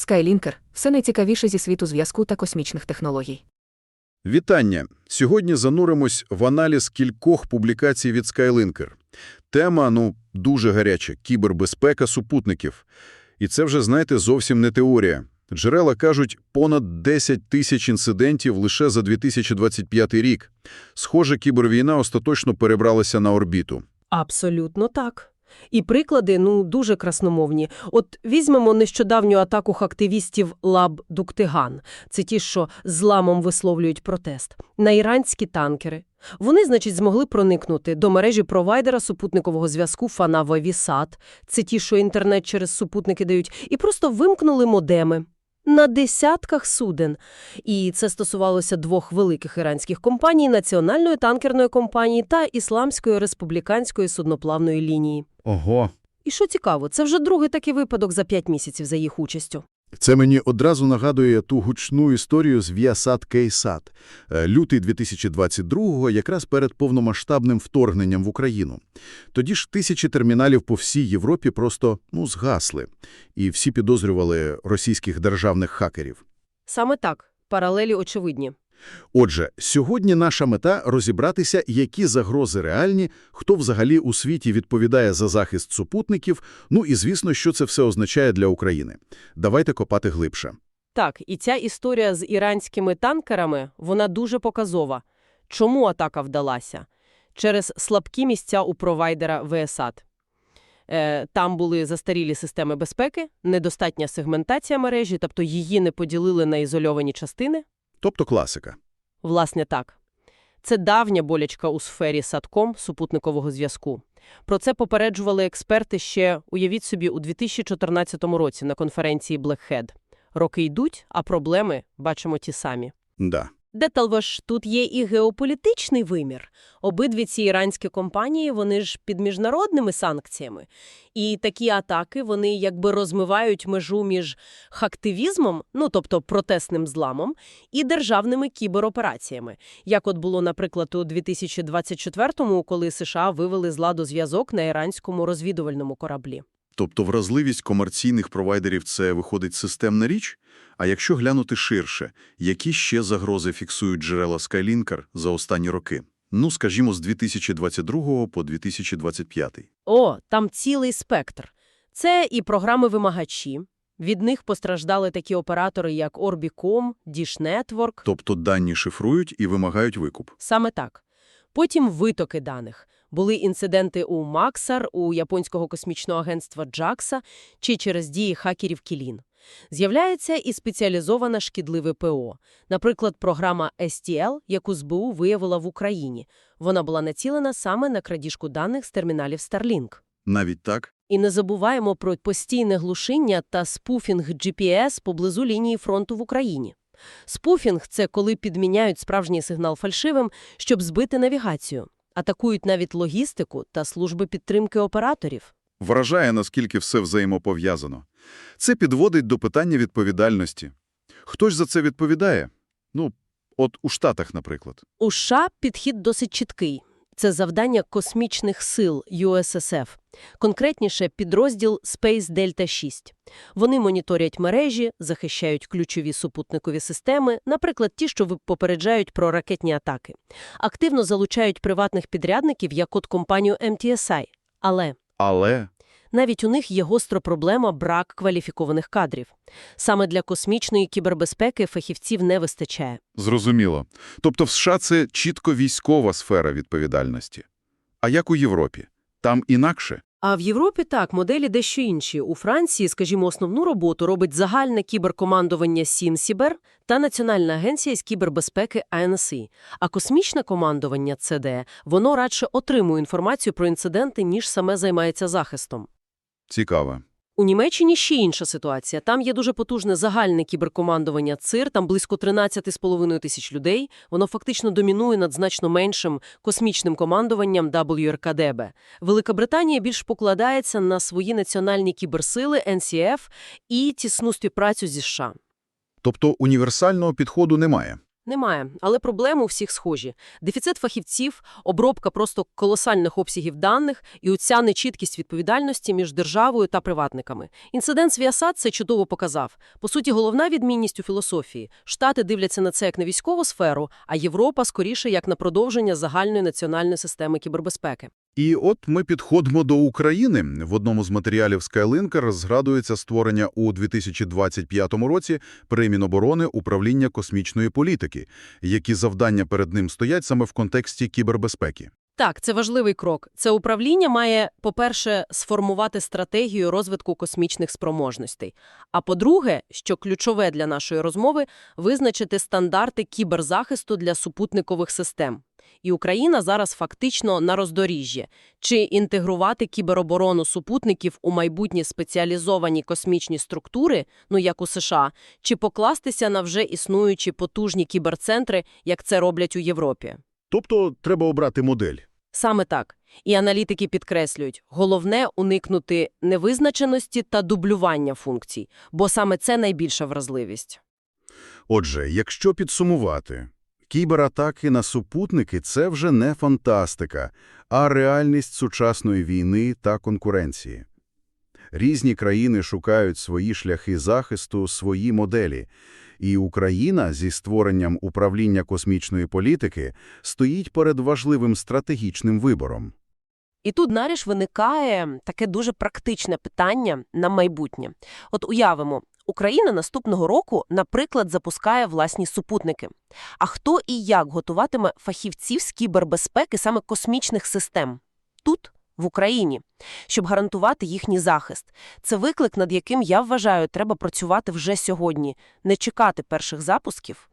Skylінкер – все найцікавіше зі світу зв'язку та космічних технологій. Вітання! Сьогодні зануримось в аналіз кількох публікацій від Skylinker. Тема, ну, дуже гаряча – кібербезпека супутників. І це вже, знаєте, зовсім не теорія. Джерела кажуть, понад 10 тисяч інцидентів лише за 2025 рік. Схоже, кібервійна остаточно перебралася на орбіту. Абсолютно так. І приклади, ну, дуже красномовні. От візьмемо нещодавню атаку хактивістів Лаб Дуктиган. Це ті, що зламом висловлюють протест. На іранські танкери. Вони, значить, змогли проникнути до мережі провайдера супутникового зв'язку Фанава Вісат. Це ті, що інтернет через супутники дають. І просто вимкнули модеми. На десятках суден. І це стосувалося двох великих іранських компаній – Національної танкерної компанії та Ісламської республіканської судноплавної лінії. Ого! І що цікаво, це вже другий такий випадок за п'ять місяців за їх участю. Це мені одразу нагадує ту гучну історію з В'ясад Кейсад, Е, Лютий 2022-го, якраз перед повномасштабним вторгненням в Україну. Тоді ж тисячі терміналів по всій Європі просто, ну, згасли. І всі підозрювали російських державних хакерів. Саме так, паралелі очевидні. Отже, сьогодні наша мета – розібратися, які загрози реальні, хто взагалі у світі відповідає за захист супутників, ну і, звісно, що це все означає для України. Давайте копати глибше. Так, і ця історія з іранськими танкерами, вона дуже показова. Чому атака вдалася? Через слабкі місця у провайдера ВСАТ. Е, там були застарілі системи безпеки, недостатня сегментація мережі, тобто її не поділили на ізольовані частини. Тобто класика. Власне так. Це давня болячка у сфері садком супутникового зв'язку. Про це попереджували експерти ще, уявіть собі, у 2014 році на конференції Blackhead. Роки йдуть, а проблеми бачимо ті самі. Да. Деталво ж, тут є і геополітичний вимір. Обидві ці іранські компанії, вони ж під міжнародними санкціями. І такі атаки, вони якби розмивають межу між хактивізмом, ну тобто протестним зламом, і державними кіберопераціями. Як от було, наприклад, у 2024-му, коли США вивели з ладу зв'язок на іранському розвідувальному кораблі. Тобто вразливість комерційних провайдерів – це, виходить, системна річ? А якщо глянути ширше, які ще загрози фіксують джерела Skylinker за останні роки? Ну, скажімо, з 2022 по 2025. О, там цілий спектр. Це і програми-вимагачі. Від них постраждали такі оператори, як Orbicom, Dish Network. Тобто дані шифрують і вимагають викуп. Саме так. Потім витоки даних. Були інциденти у Максар, у японського космічного агентства JAXA чи через дії хакерів Кілін. З'являється і спеціалізована шкідливе ПО. Наприклад, програма STL, яку СБУ виявила в Україні. Вона була націлена саме на крадіжку даних з терміналів Starlink. Навіть так? І не забуваємо про постійне глушіння та спуфінг GPS поблизу лінії фронту в Україні. Спуфінг – це коли підміняють справжній сигнал фальшивим, щоб збити навігацію. Атакують навіть логістику та служби підтримки операторів. Вражає, наскільки все взаємопов'язано. Це підводить до питання відповідальності. Хто ж за це відповідає? Ну, от у Штатах, наприклад. У США підхід досить чіткий. Це завдання космічних сил USSF. Конкретніше, підрозділ Space Delta 6. Вони моніторять мережі, захищають ключові супутникові системи, наприклад, ті, що попереджають про ракетні атаки. Активно залучають приватних підрядників, як от компанію MTSI. Але Але навіть у них є гостра проблема брак кваліфікованих кадрів. Саме для космічної кібербезпеки фахівців не вистачає. Зрозуміло. Тобто в США це чітко військова сфера відповідальності. А як у Європі? Там інакше? А в Європі так, моделі дещо інші. У Франції, скажімо, основну роботу робить загальне кіберкомандування СІНСІБЕР та Національна агенція з кібербезпеки АНСІ. А космічне командування ЦД, воно радше отримує інформацію про інциденти, ніж саме займається захистом. Цікаво. У Німеччині ще інша ситуація. Там є дуже потужне загальне кіберкомандування ЦИР, там близько 13,5 тисяч людей. Воно фактично домінує над значно меншим космічним командуванням WRKDB. Велика Британія більш покладається на свої національні кіберсили NCF і тісну співпрацю зі США. Тобто універсального підходу немає. Немає, але проблеми у всіх схожі. Дефіцит фахівців, обробка просто колосальних обсягів даних і оця нечіткість відповідальності між державою та приватниками. Інцидент з Віасад це чудово показав. По суті, головна відмінність у філософії. Штати дивляться на це як на військову сферу, а Європа скоріше як на продовження загальної національної системи кібербезпеки. І от ми підходимо до України. В одному з матеріалів Skylinker згадується створення у 2025 році при Міноборони управління космічної політики, які завдання перед ним стоять саме в контексті кібербезпеки. Так, це важливий крок. Це управління має, по-перше, сформувати стратегію розвитку космічних спроможностей. А по-друге, що ключове для нашої розмови, визначити стандарти кіберзахисту для супутникових систем. І Україна зараз фактично на роздоріжжі. Чи інтегрувати кібероборону супутників у майбутні спеціалізовані космічні структури, ну як у США, чи покластися на вже існуючі потужні кіберцентри, як це роблять у Європі. Тобто треба обрати модель. Саме так. І аналітики підкреслюють, головне – уникнути невизначеності та дублювання функцій, бо саме це найбільша вразливість. Отже, якщо підсумувати, кібератаки на супутники – це вже не фантастика, а реальність сучасної війни та конкуренції. Різні країни шукають свої шляхи захисту, свої моделі. І Україна зі створенням управління космічної політики стоїть перед важливим стратегічним вибором. І тут, наріж, виникає таке дуже практичне питання на майбутнє. От уявимо, Україна наступного року, наприклад, запускає власні супутники. А хто і як готуватиме фахівців з кібербезпеки саме космічних систем? Тут, в Україні, щоб гарантувати їхній захист. Це виклик, над яким, я вважаю, треба працювати вже сьогодні. Не чекати перших запусків,